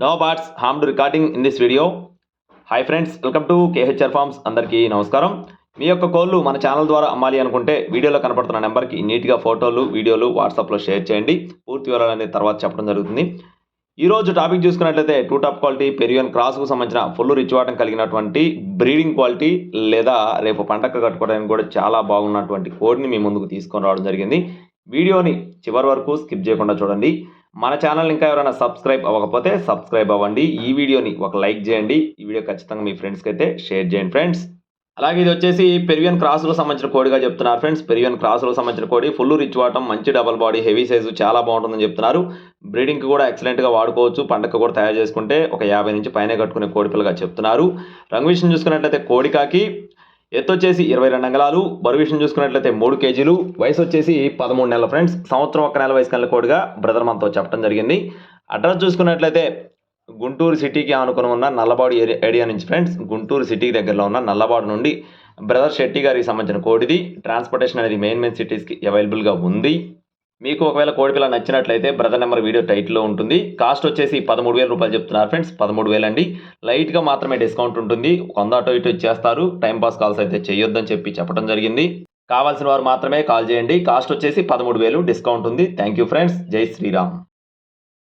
No bots harm to recording in this video hi friends welcome to KHR farms అందరికీ నమస్కారం. మీ యొక్క కోళ్ళు మన ఛానల్ ద్వారా అమ్మాలి అనుకుంటే వీడియోలో కనపడుతున్న నెంబర్కి నీట్గా ఫోటోలు వీడియోలు వాట్సాప్లో షేర్ చేయండి. పూర్తి వివరాలు అనేది తర్వాత చెప్పడం జరుగుతుంది. ఈరోజు టాపిక్ చూసుకున్నట్లయితే టూ టాప్ క్వాలిటీ పెరియన్ క్రాస్కు సంబంధించిన ఫుల్ రిచ్ వాటం కలిగినటువంటి బ్రీడింగ్ క్వాలిటీ లేదా రేపు పండగ కట్టుకోవడానికి కూడా చాలా బాగున్నటువంటి కోడ్ని మీ ముందుకు తీసుకొని రావడం జరిగింది. వీడియోని చివరి వరకు స్కిప్ చేయకుండా చూడండి. మన ఛానల్ ఇంకా ఎవరైనా సబ్స్క్రైబ్ అవ్వకపోతే సబ్స్క్రైబ్ అవ్వండి. ఈ వీడియోని ఒక లైక్ చేయండి. ఈ వీడియో ఖచ్చితంగా మీ ఫ్రెండ్స్కి అయితే షేర్ చేయండి ఫ్రెండ్స్. అలాగే ఇది వచ్చేసి పెరివియన్ క్రాస్లో సంబంధించిన కోడిగా చెప్తున్నారు ఫ్రెండ్స్. పెరివియన్ క్రాస్లో సంబంధించిన కోడి. ఫుల్ రిచ్ వాటం మంచి డబల్ బాడీ హెవీ సైజు చాలా బాగుంటుందని చెప్తున్నారు. బ్రీడింగ్కి కూడా ఎక్సలెంట్గా వాడుకోవచ్చు. పండగ కూడా తయారు చేసుకుంటే ఒక యాభై నుంచి పైన కట్టుకునే కోడి పిల్లగా చెప్తున్నారు. రంగు విషయం చూసుకున్నట్లయితే కోడికాకి ఎత్తు వచ్చేసి ఇరవై రెండు అంగళాలు బరువు విషయం చూసుకున్నట్లయితే మూడు కేజీలు. వయసు వచ్చేసి పదమూడు నెలల ఫ్రెండ్స్ సంవత్సరం ఒక నెల వయసు కనుల కోడిగా బ్రదర్ మనతో చెప్పడం జరిగింది. అడ్రస్ చూసుకున్నట్లయితే గుంటూరు సిటీకి ఆనుకుని ఉన్న నల్లబాడు ఏరియా నుంచి ఫ్రెండ్స్ గుంటూరు సిటీకి దగ్గరలో ఉన్న నల్లబాడు నుండి బ్రదర్ శెట్టి గారికి సంబంధించిన కోడిది. ట్రాన్స్పోర్టేషన్ అనేది మెయిన్ మెయిన్ సిటీస్కి అవైలబుల్గా ఉంది. మీకు ఒకవేళ కోడిపిల్ల నచ్చినట్లయితే బ్రదర్ నెంబర్ వీడియో టైటిల్లో ఉంటుంది. కాస్ట్ వచ్చేసి పదమూడు వేల రూపాయలు చెప్తున్నారు ఫ్రెండ్స్. పదమూడు వేలు అండి. లైట్గా మాత్రమే డిస్కౌంట్ ఉంటుంది. వంద అటు ఇటు ఇచ్చేస్తారు. టైంపాస్ కాల్స్ అయితే చేయొద్దని చెప్పి చెప్పడం జరిగింది. కావాల్సిన వారు మాత్రమే కాల్ చేయండి. కాస్ట్ వచ్చేసి పదమూడు వేలు డిస్కౌంట్ ఉంది. Thank you friends. జై శ్రీరామ్.